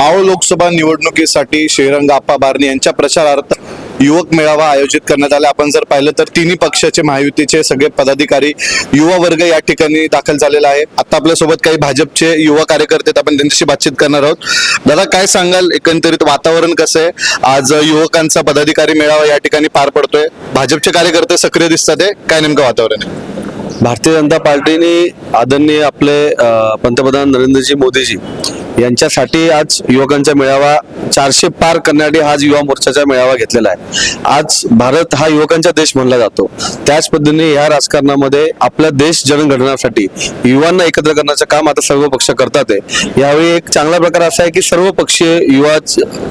मावळ लोकसभा निवडणुकीसाठी श्रीरंग आप्पा बारणे यांच्या प्रचारार्थ युवक मेळावा आयोजित करण्यात आला. आपण जर पाहिलं तर तिन्ही पक्षाचे महायुतीचे सगळे पदाधिकारी युवा वर्ग या ठिकाणी दाखल झालेला आहे. आता आपल्यासोबत काही भाजपचे युवा कार्यकर्ते आहेत. आपण त्यांच्याशी बातचीत करणार आहोत. दादा काय सांगाल? एकंदरीत वातावरण कसं आहे? आज युवकांचा पदाधिकारी मेळावा या ठिकाणी पार पडतोय. भाजपचे कार्यकर्ते सक्रिय दिसतात आहे. काय नेमकं वातावरण आहे? भारतीय जनता पार्टीने आदरणीय आपले पंतप्रधान नरेंद्रजी मोदीजी यांच्यासाठी आज युवकांचा मेळावा चारशे पार करण्यासाठी आज युवा मोर्चाचा मेळावा घेतलेला आहे. आज भारत हा युवकांचा देश म्हणला जातो. त्याच पद्धतीने या राजकारणामध्ये आपला देश जनघडण्यासाठी युवांना एकत्र करण्याचं काम आता सर्व पक्ष करतात आहे. यावेळी एक चांगला प्रकार असा आहे की सर्व पक्षीय युवा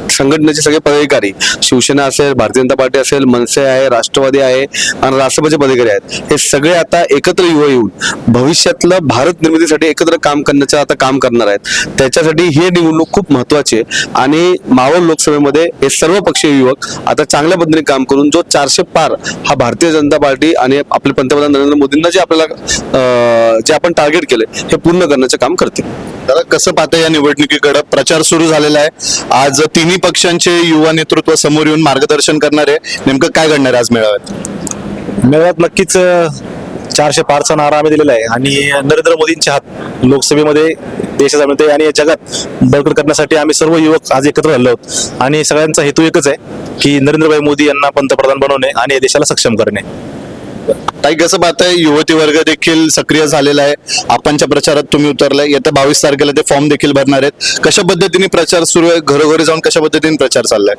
संघटनेचे सगळे पदाधिकारी शिवसेना असेल भारतीय जनता पार्टी असेल मनसे आहे राष्ट्रवादी आहे आणि राष्ट्रपती पदाधिकारी आहेत. हे सगळे आता एकत्र युवा येऊन भविष्यातलं भारत निर्मितीसाठी एकत्र काम करण्याचं आता काम करणार आहेत. त्याच्यासाठी ही निवडणूक खूप महत्वाची आहे. आणि मावळ लोकसभेमध्ये हे सर्व पक्षीय युवक आता चांगल्या पद्धतीने काम करून जो चारशे पार हा भारतीय जनता पार्टी आणि आपले पंतप्रधान नरेंद्र मोदींना जे आपल्याला जे आपण टार्गेट केले हे पूर्ण करण्याचं काम करतील. दादा कसं पाहता या निवडणुकीकडे? प्रचार सुरू झालेला आहे. आज तिन्ही पक्षांचे युवा नेतृत्व समोर येऊन मार्गदर्शन करणार आहे. नेमकं काय घडणार आहे आज मेळाव्यात? मेळाव्यात नक्कीच चारशे पारचा नारा आम्ही दिलेला आहे. आणि नरेंद्र मोदींच्या हात लोकसभेमध्ये देशाचा मध्ये आणि जगात बळकट करण्यासाठी आम्ही सर्व युवक आज एकत्र झालो आहोत. आणि सगळ्यांचा हेतू एकच आहे की नरेंद्रभाई मोदी यांना पंतप्रधान बनवणे आणि या देशाला सक्षम करणे. ताई कसं पाहताय? युवती वर्ग देखील सक्रिय झालेला आहे. आपणच्या प्रचारात तुम्ही उतरलाय. येत्या बावीस तारखेला ते फॉर्म देखील भरणार आहेत. कशा पद्धतीने प्रचार सुरू आहे? घरोघरी जाऊन कशा पद्धतीने प्रचार चाललाय?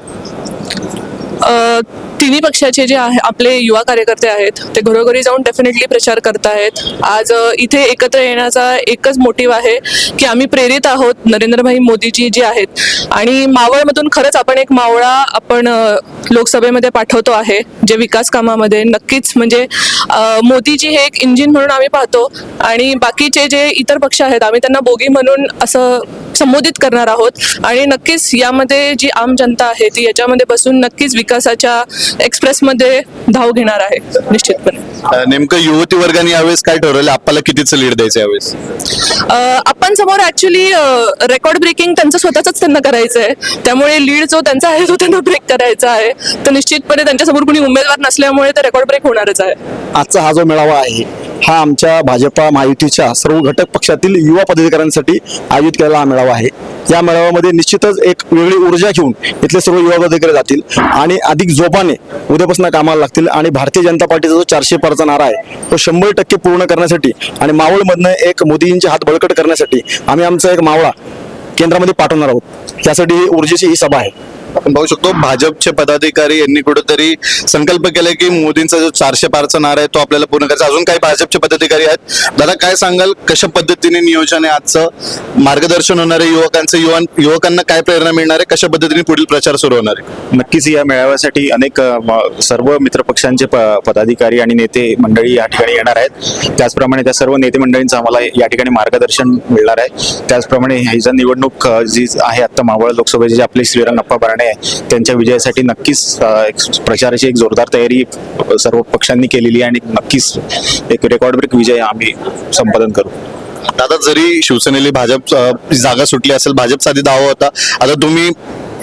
तिन्ही पक्षाचे जे आहे आपले युवा कार्यकर्ते आहेत ते घरोघरी जाऊन डेफिनेटली प्रचार करत आहेत आज इथे एकत्र येण्याचा एकच मोटिव्ह आहे की आम्ही प्रेरित आहोत नरेंद्रभाई मोदीजी जे आहेत. आणि मावळमधून खरंच आपण एक मावळा आपण लोकसभेमध्ये पाठवतो आहे जे विकास कामामध्ये. नक्कीच म्हणजे मोदीजी हे एक इंजिन म्हणून आम्ही पाहतो. आणि बाकीचे जे इतर पक्ष आहेत आम्ही त्यांना बोगी म्हणून असं संबोधित करणार आहोत. आणि नक्कीच यामध्ये जी आम जनता आहे ती याच्यामध्ये बसून नक्कीच विकासाच्या एक्सप्रेसमध्ये धाव घेणार आहे निश्चितपणे. नेमकं युवती वर्गाने यावेळेस काय ठरवलं? आपल्याला कितीचं लीड द्यायचं यावेळेस? आपण समोर ऍक्च्युली रेकॉर्ड ब्रेकिंग त्यांचं स्वतःच त्यांना करायचं आहे त्यामुळे लीड जो त्यांचा आहे तो त्यांना ब्रेक करायचा आहे. तर निश्चितपणे त्यांच्यासमोर कुणी उमेदवार नसल्यामुळे ते रेकॉर्ड ब्रेक होणारच आहे. आजचा हा जो मेळावा आहे हा आमच्या भाजपा महायुतीच्या सर्व घटक पक्षातील युवा पदाधिकाऱ्यांसाठी आयोजित केलेला हा मेळावा आहे. या मेळाव्यामध्ये निश्चितच एक वेगळी ऊर्जा घेऊन इथले सर्व युवा पदाधिकारी जातील आणि अधिक जोपाने उद्यापासून कामाला लागतील आणि भारतीय जनता पार्टीचा जो चारशे पारचा नारा आहे तो शंभर टक्के पूर्ण करण्यासाठी आणि मावळमधनं एक मोदींचे हात बळकट करण्यासाठी आम्ही आमचा एक मावळा केंद्रामध्ये पाठवणार आहोत. त्यासाठी ही ऊर्जेची ही सभा आहे. आपण पाहू शकतो भाजपचे पदाधिकारी यांनी कुठेतरी संकल्प केलाय की मोदींचा जो चारशे पारचा नारा आहे तो आपल्याला पूर्ण करायचा. अजून काही भाजपचे पदाधिकारी आहेत. दादा काय सांगाल कशा पद्धतीने नियोजन आहे आजचं? मार्गदर्शन होणार आहे युवकांचं युवा युवकांना काय प्रेरणा मिळणार आहे? कशा पद्धतीने पुढील प्रचार सुरू होणार आहे? नक्कीच या मेळाव्यासाठी अनेक सर्व मित्रपक्षांचे प- पदाधिकारी आणि नेते मंडळी या ठिकाणी येणार आहेत. त्याचप्रमाणे त्या सर्व नेते मंडळींचं आम्हाला या ठिकाणी मार्गदर्शन मिळणार आहे. त्याचप्रमाणे ह्याचा निवडणूक जी आहे आता मावळ लोकसभेची आपली आपले श्रीरंगप्पा बारणे आहे. त्यांच्या विजयासाठी नक्कीच प्रचाराची एक जोरदार तयारी सर्व पक्षांनी केलेली आहे आणि नक्कीच एक रेकॉर्ड ब्रेक विजय आम्ही संपादन करू. दादा जरी शिवसेनेली भाजप जागा सुटली असेल भाजपचा आधी दावा होता. आता तुम्ही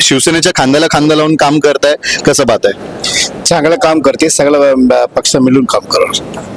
शिवसेनेच्या खांद्याला खांदा लावून काम करताय कसं पाहताय? चांगलं काम करते सगळं पक्ष मिळून काम करणार.